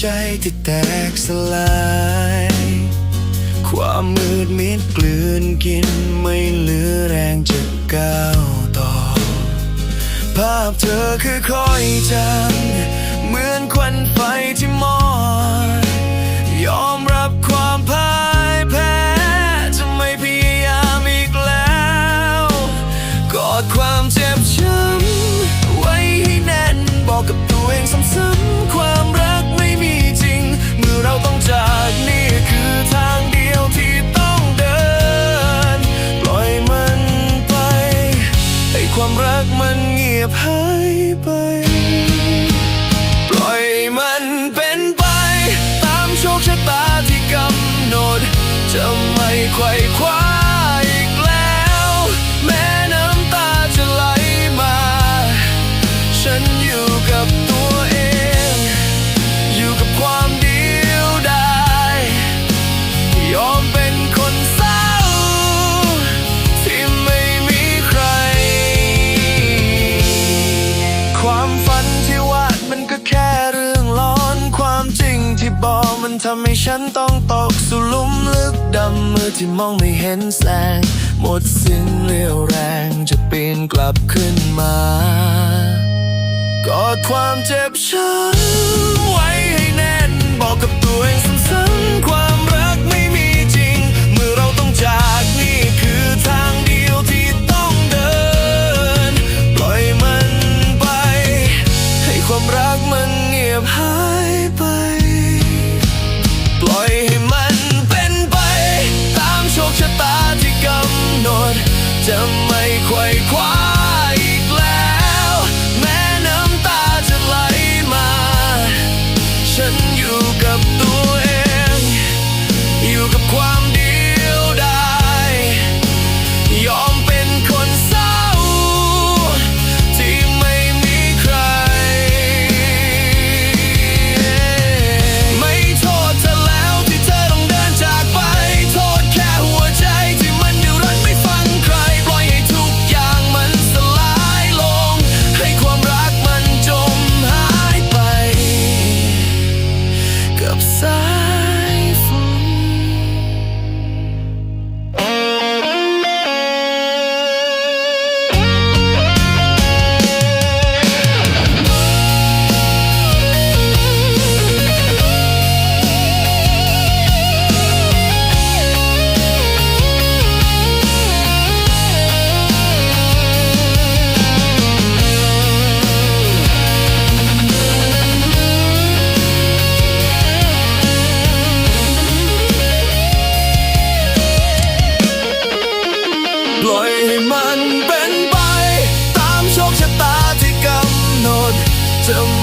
ใจที่แตกสลาย ความมืดมิดกลืนกินไม่เหลือแรงจะก้าวต่อ ภาพเธอคือคอยจางเหมือนควันไฟที่มอง บหายไป ปล่อยมันเป็นไป ตามโชคชะตาที่กำหนด จะไม่ไขว่คว้า ทำให้ฉันต้องตกสู่ลุมลึกดำมือที่มองไม่เห็นแสง หมดสิ้นเรี่ยวแรงจะปีนกลับขึ้นมากอดความเจ็บช้ำ someone